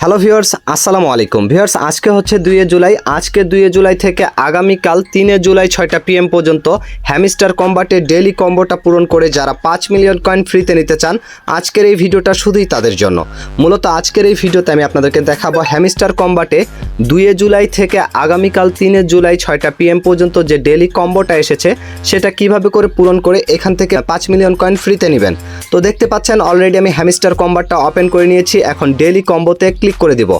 Hello viewers, আসসালামু আলাইকুম। Viewers, আজকে হচ্ছে দুইয়ে জুলাই। আজকে দুইয়ে জুলাই থেকে আগামীকাল তিনে জুলাই ছয়টা পিএম পর্যন্ত হ্যামিস্টার কম্বাটে ডেলি কম্বোটা পূরণ করে যারা পাঁচ মিলিয়ন কয়েন ফ্রিতে নিতে চান, আজকের এই ভিডিওটা শুধুই তাদের জন্য। মূলত আজকের এই ভিডিওতে আমি আপনাদেরকে দেখাবো হ্যামিস্টার কম্বাটে দুইয়ে জুলাই থেকে আগামীকাল তিনে জুলাই ছয়টা পিএম পর্যন্ত যে ডেলি কম্বোটা এসেছে, সেটা কীভাবে করে পূরণ করে এখান থেকে পাঁচ মিলিয়ন কয়েন ফ্রিতে নেবেন। তো দেখতে পাচ্ছেন, অলরেডি আমি হ্যামিস্টার কম্বারটা ওপেন করে নিয়েছি। এখন ডেলি কম্বোতে ক্লিক করে দিব।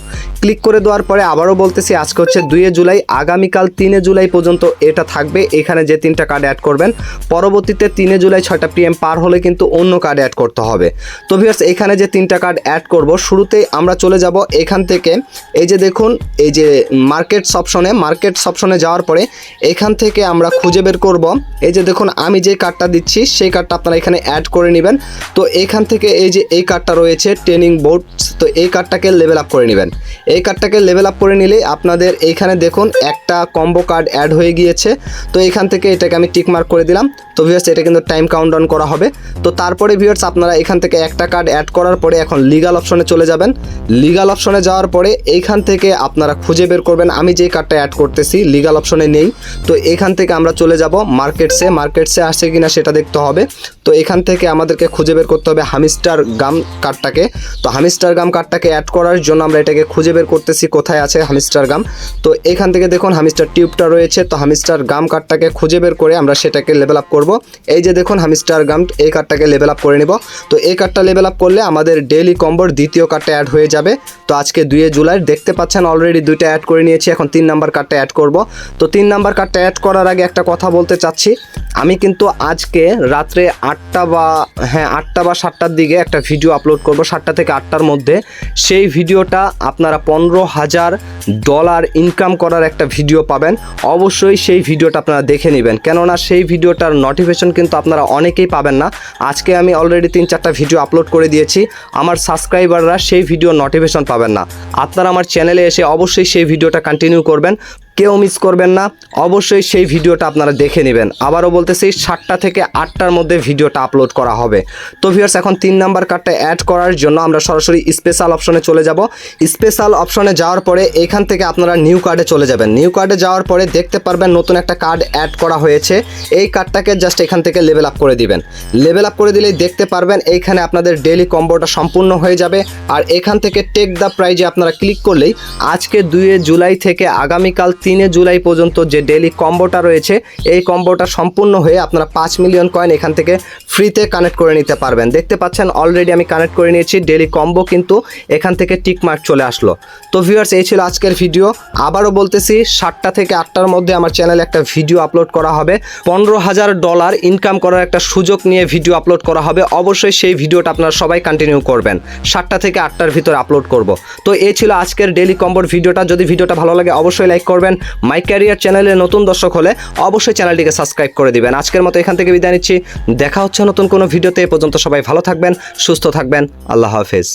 ক্লিক করে দেওয়ার পরে আবারও বলতেছি, আজকে হচ্ছে দুইয়ে জুলাই, আগামীকাল তিনে জুলাই পর্যন্ত এটা থাকবে। এখানে যে তিনটা কার্ড অ্যাড করবেন, পরবর্তীতে তিনে জুলাই ছয়টা পিএম পার হলে কিন্তু অন্য কার্ড অ্যাড করতে হবে। তো ভিউয়ার্স এখানে যে তিনটা কার্ড অ্যাড করব, শুরুতেই আমরা চলে যাব এখান থেকে। এই যে দেখুন, এই যে মার্কেটস অপশনে মার্কেটস অপশনে যাওয়ার পরে এখান থেকে আমরা খুঁজে বের করব। এই যে দেখুন, আমি যে কার্ডটা দিচ্ছি, সেই কার্ডটা আপনারা এখানে অ্যাড করে নেবেন। তো এখান থেকে এই যে এই কার্ডটা রয়েছে ট্রেনিং বোর্ড তো এই কার্ডটাকে লেভেল আপ করে নেবেন। এই কার্ডটাকে লেভেল আপ করে নিলেই আপনাদের এইখানে দেখুন একটা কম্বো কার্ড অ্যাড হয়ে গিয়েছে। তো এখান থেকে এটাকে আমি টিকমার্ক করে দিলাম। তো ভিউয়ার্স এটা কিন্তু টাইম কাউন্ট ডাউন করা হবে। তো তারপরে ভিউয়ার্স আপনারা এখান থেকে একটা কার্ড অ্যাড করার পরে এখন লিগাল অপশনে চলে যাবেন। লিগাল অপশনে যাওয়ার পরে এইখান থেকে আপনারা খুঁজে বের করবেন। আমি যে কার্ডটা অ্যাড করতেছি লিগাল অপশনে নেই। তো এখান থেকে আমরা চলে যাব মার্কেটসে মার্কেটসে আসছে কিনা সেটা দেখতে হবে। তো এখান থেকে আমাদেরকে খুঁজে বের করতে হবে হামিস্টার গাম কার্ডটাকে তো হামিস্টার গাম কার্ডটাকে অ্যাড করার জন্য আমরা এটাকে খুঁজে বের করতেছি, কোথায় আছে হামিস্টার গাম। তো এখান থেকে দেখুন হামিস্টার টিউবটা রয়েছে, তো হামিস্টার গাম কার্ডটাকে খুঁজে বের করে আমরা সেটাকে লেভেল আপ করব। এই যে দেখুন হামিস্টার গাম, এই কার্ডটাকে লেভেল আপ করে নিব। তো এই কার্ডটা লেভেল আপ করলে আমাদের ডেইলি কম্বোর দ্বিতীয় কার্ডটা অ্যাড হয়ে যাবে। তো আজকে দুইয়ে জুলাই, দেখতে পাচ্ছেন অলরেডি দুইটা অ্যাড করে নিয়েছি, এখন তিন নাম্বার কার্ডটা অ্যাড করব। তো তিন নাম্বার কার্ডটা অ্যাড করার আগে একটা কথা বলতে চাচ্ছি। আমি কিন্তু আজকে রাত্রে আটটা বা হ্যাঁ আটটা বা সাতটার দিকে একটা ভিডিও আপলোড করব, সাতটা থেকে আটটার মধ্যে। সেই ভিডিওটা আপনারা পনেরো হাজার ডলার ইনকাম করার একটা ভিডিও পাবেন। অবশ্যই সেই ভিডিওটা আপনারা দেখে নেবেন। কেননা সেই ভিডিওটার নোটিফিকেশন কিন্তু আপনারা অনেকেই পাবেন না। আজকে আমি অলরেডি তিন চারটা ভিডিও আপলোড করে দিয়েছি। আমার সাবস্ক্রাইবাররা সেই ভিডিও নোটিফিকেশন পাবেন না। আপনারা আমার চ্যানেলে এসে অবশ্যই সেই ভিডিওটা কন্টিনিউ করবেন। কেউ মিস করবেন না। অবশ্যই সেই ভিডিওটা আপনারা দেখে নেবেন। আবারও বলতেছি সাতটা থেকে আটটার মধ্যে ভিডিওটা আপলোড করা হবে। তো ভিউয়ার্স এখন তিন নাম্বার কার্ডটা অ্যাড করার জন্য আমরা সরাসরি স্পেশাল অপশনে চলে যাব। স্পেশাল অপশনে যাওয়ার পরে এখান থেকে আপনারা নিউ কার্ডে চলে যাবেন। নিউ কার্ডে যাওয়ার পরে দেখতে পারবেন নতুন একটা কার্ড অ্যাড করা হয়েছে। এই কার্ডটাকে জাস্ট এখান থেকে লেভেল আপ করে দিবেন। লেভেল আপ করে দিলেই দেখতে পারবেন এইখানে আপনাদের ডেলি কম্বোটা সম্পূর্ণ হয়ে যাবে। আর এখান থেকে টেক দ্য প্রাইজে আপনারা ক্লিক করলেই আজকে দুইয়ে জুলাই থেকে আগামীকাল তিনে জুলাই পর্যন্ত যে ডেলি কম্বোটা রয়েছে, এই কম্বোটা সম্পূর্ণ হয়ে আপনারা পাঁচ মিলিয়ন কয়েন এখান থেকে ফ্রিতে কানেক্ট করে নিতে পারবেন। দেখতে পাচ্ছেন অলরেডি আমি কানেক্ট করে নিয়েছি ডেলি কম্বো কিন্তু এখান থেকে টিক মার্ক চলে আসলো। তো ভিউয়ার্স এই ছিল আজকের ভিডিও আবারও বলতেছি, সাতটা থেকে আটটার মধ্যে আমার চ্যানেলে একটা ভিডিও আপলোড করা হবে। পনেরো হাজার ডলার ইনকাম করার একটা সুযোগ নিয়ে ভিডিও আপলোড করা হবে। অবশ্যই সেই ভিডিওটা আপনারা সবাই কন্টিনিউ করবেন। সাতটা থেকে আটটার ভিতরে আপলোড করব। তো এই ছিল আজকের ডেলি কম্বোর ভিডিওটা যদি ভিডিওটা ভালো লাগে, অবশ্যই লাইক করবেন। মাই ক্যারিয়ার চ্যানেলে নতুন দর্শক হলে অবশ্যই চ্যানেলটিকে সাবস্ক্রাইব করে দিবেন। আজকের মতো এখান থেকে বিদায় নিচ্ছি। দেখা হচ্ছে নতুন কোনো ভিডিওতে। এ পর্যন্ত সবাই ভালো থাকবেন, সুস্থ থাকবেন। আল্লাহ হাফেজ।